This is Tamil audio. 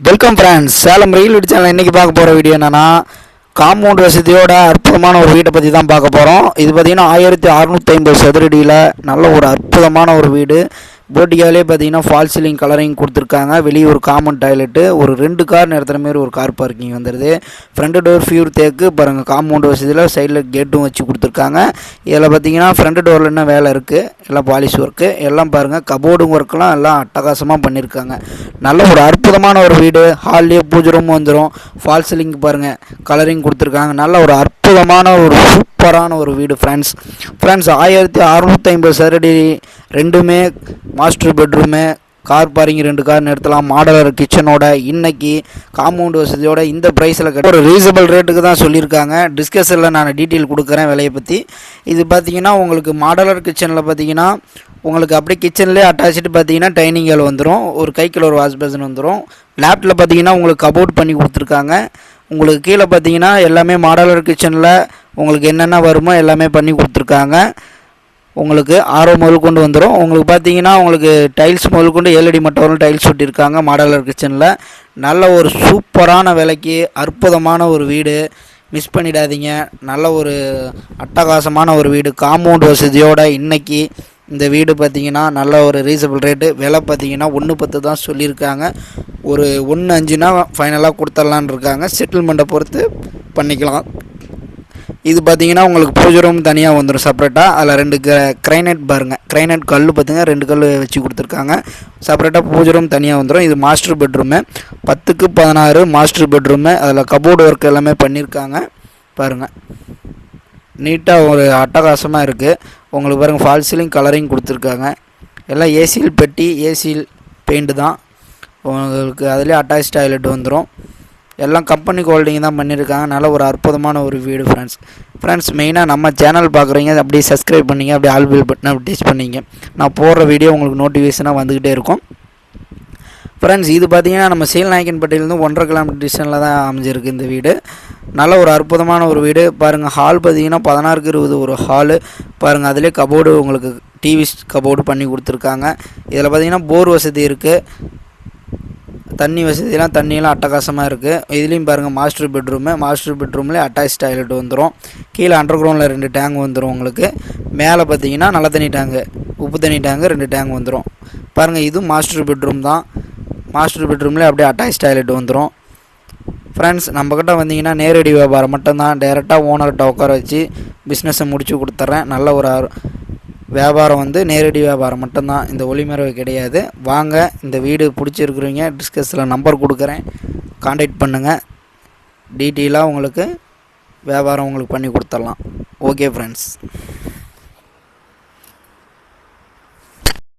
வெல்கம் ஃப்ரெண்ட்ஸ் சேலம் ரயில் வீடு சேனல் இன்றைக்கி பார்க்க போகிற வீடியோ என்னென்னா காம்பவுண்ட் வசதியோட அற்புதமான ஒரு வீட்டை பற்றி தான் பார்க்க போகிறோம் இது பார்த்திங்கன்னா ஆயிரத்தி அறநூற்றி ஐம்பது சதுரடியில் நல்ல ஒரு அற்புதமான ஒரு வீடு. போட்டியாலே பார்த்தீங்கன்னா ஃபால் சீலிங் கலரிங் கொடுத்துருக்காங்க. வெளியே ஒரு காமன் டாய்லெட்டு ஒரு ரெண்டு கார் நிறுத்துற மாதிரி ஒரு கார் பார்க்கிங் வந்துடுது ஃப்ரண்ட் டோர் ஃபியூர் தேக்கு பாருங்கள் காம்பவுண்ட் வசதியில் சைடில் கேட்டும் வச்சு கொடுத்துருக்காங்க. இதில் பார்த்தீங்கன்னா ஃப்ரண்ட் டோரில் என்ன வேலை இருக்குது எல்லாம் பாலிஷ் ஒர்க்கு எல்லாம் பாருங்கள் கபோர்டு ஒர்க்கெலாம் எல்லாம் அட்டகாசமாக பண்ணியிருக்காங்க நல்ல ஒரு அற்புதமான ஒரு வீடு. ஹால்லேயே பூஜை ரூம் வந்துடும் ஃபால் சீலிங் பாருங்கள் கலரிங் கொடுத்துருக்காங்க. நல்ல ஒரு அற்புதமான ஒரு சூப்பரான ஒரு வீடு ஃப்ரெண்ட்ஸ் ஃப்ரெண்ட்ஸ் ஆயிரத்தி அறநூற்றி ஐம்பது சதுரடி ரெண்டுமே மாஸ்டர் பெட்ரூமு கார் பார்க்கிங் ரெண்டு கார் நிறுத்தலாம் மாடலர் கிச்சனோட இன்னைக்கு காம்பவுண்ட் வசதியோட இந்த ப்ரைஸில் கட்ட ஒரு ரீசனபிள் ரேட்டுக்கு தான் சொல்லியிருக்காங்க. டிஸ்கஷனில் நான் டீட்டெயில் கொடுக்குறேன் விலையை பற்றி இது பார்த்தீங்கன்னா உங்களுக்கு மாடலர் கிச்சனில் பார்த்தீங்கன்னா உங்களுக்கு அப்படியே கிச்சன்லேயே அட்டாச்சிட்டு பார்த்தீங்கன்னா டைனிங் ஹால் வந்துடும் ஒரு கைக்கில் ஒரு வாஷ் பேசன் வந்துடும் லேப்டில் பார்த்தீங்கன்னா உங்களுக்கு கபோர்ட் பண்ணி கொடுத்துருக்காங்க. உங்களுக்கு கீழே பார்த்தீங்கன்னா எல்லாமே மாடலர் கிச்சனில் உங்களுக்கு என்னென்ன வருமோ எல்லாமே பண்ணி கொடுத்துருக்காங்க. உங்களுக்கு ஆரோ முதல் கொண்டு வந்துடும் உங்களுக்கு பார்த்தீங்கன்னா உங்களுக்கு டைல்ஸ் முதல் கொண்டு ஏழடி மட்டும் வரும் டைல்ஸ் ஒட்டியிருக்காங்க மாடலர் கிச்சனில். நல்ல ஒரு சூப்பரான விலைக்கு அற்புதமான ஒரு வீடு. மிஸ் பண்ணிடாதீங்க. நல்ல ஒரு அட்டகாசமான ஒரு வீடு. காம்பவுண்ட் வசதியோடு இன்றைக்கி இந்த வீடு பார்த்தீங்கன்னா நல்ல ஒரு ரீசனபிள் ரேட்டு விலை பார்த்திங்கன்னா ஒன்று பத்து தான் சொல்லியிருக்காங்க. ஒரு ஒன்று அஞ்சுனா ஃபைனலாக கொடுத்துட்லான் இருக்காங்க. செட்டில்மெண்ட்டை பொறுத்து பண்ணிக்கலாம். இது பார்த்தீங்கன்னா உங்களுக்கு பூஜை ரூம் தனியாக வந்துடும் செப்பரேட்டாக அதில் ரெண்டு கிரைனைட் பாருங்கள் கிரைனைட் கல் பார்த்துங்க ரெண்டு கல் வச்சு கொடுத்துருக்காங்க. செப்பரேட்டாக பூஜை ரூம் தனியாக வந்துடும் இது மாஸ்டர் பெட்ரூமு பத்துக்கு பதினாறு மாஸ்டர் பெட்ரூமு அதில் கபோர்டு ஒர்க் எல்லாமே பண்ணியிருக்காங்க பாருங்கள் நீட்டாக ஒரு அட்டகாசமாக இருக்குது உங்களுக்கு பாருங்கள் ஃபால் சீலிங் கலரிங் கொடுத்துருக்காங்க. எல்லாம் ஏசியில் பெட்டி ஏசியில் பெயிண்ட்டு தான். உங்களுக்கு அதிலே அட்டாச் டாய்லெட் வந்துடும் எல்லாம் கம்பெனி ஹோல்டிங் தான் பண்ணியிருக்காங்க நல்ல ஒரு அற்புதமான ஒரு வீடு ஃப்ரெண்ட்ஸ் ஃப்ரெண்ட்ஸ் மெயினாக நம்ம சேனல் பார்க்குறீங்க அப்படியே சப்ஸ்கிரைப் பண்ணிங்க அப்படியே ஆல் பில் பட்டன் அப்படி டச் பண்ணிங்க. நான் போடுற வீடியோ உங்களுக்கு நோட்டிஃபிகேஷனாக வந்துக்கிட்டே இருக்கும். ஃப்ரெண்ட்ஸ் இது பார்த்தீங்கன்னா நம்ம சீல்நாயக்கன்பட்டியிலேருந்து ஒன்றரை கிலோமீட்டர் டிஸ்டன்ஸில் தான் அமைஞ்சிருக்கு இந்த வீடு. நல்ல ஒரு அற்புதமான ஒரு வீடு. பாருங்கள் ஹால் பார்த்தீங்கன்னா பதினாறுக்கு இருபது ஒரு ஹாலு பாருங்கள் அதிலே கபோர்டு உங்களுக்கு டிவி கபோர்டு பண்ணி கொடுத்துருக்காங்க. இதில் பார்த்தீங்கன்னா போர் வசதி இருக்குது தண்ணி வசதியெல்லாம் தண்ணியெல்லாம் அட்டகாசமாக இருக்குது இதுலேயும் பாருங்கள் மாஸ்டர் பெட்ரூமு மாஸ்டர் பெட்ரூம்லேயே அட்டாச் டாய்லெட் வந்துடும் கீழே அண்டர் கிரவுண்டில் ரெண்டு டேங்க் வந்துடும் உங்களுக்கு. மேலே பார்த்தீங்கன்னா நல்ல தண்ணி டேங்கு உப்பு தண்ணி டேங்கு ரெண்டு டேங்க் வந்துடும் பாருங்கள் இதுவும் மாஸ்டர் பெட்ரூம் தான். மாஸ்டர் பெட்ரூம்லேயே அப்படியே அட்டாச் டாய்லெட் வந்துடும் ஃப்ரெண்ட்ஸ் நம்மக்கிட்ட வந்தீங்கன்னா நேரடி வியாபாரம் மட்டும்தான். டேரெக்டாக ஓனர்கிட்ட உட்கார வச்சு பிஸ்னஸை முடிச்சு கொடுத்துட்றேன் நல்ல ஒரு வியாபாரம் வந்து நேரடி வியாபாரம் மட்டும்தான். இந்த ஒளிமறைவு கிடையாது. வாங்க இந்த வீடு பிடிச்சிருக்குறீங்க டிஸ்கஸில் நம்பர் கொடுக்குறேன். காண்டாக்ட் பண்ணுங்கள் டீட்டெயிலாக உங்களுக்கு வியாபாரம் உங்களுக்கு பண்ணி கொடுத்துடலாம். Okay friends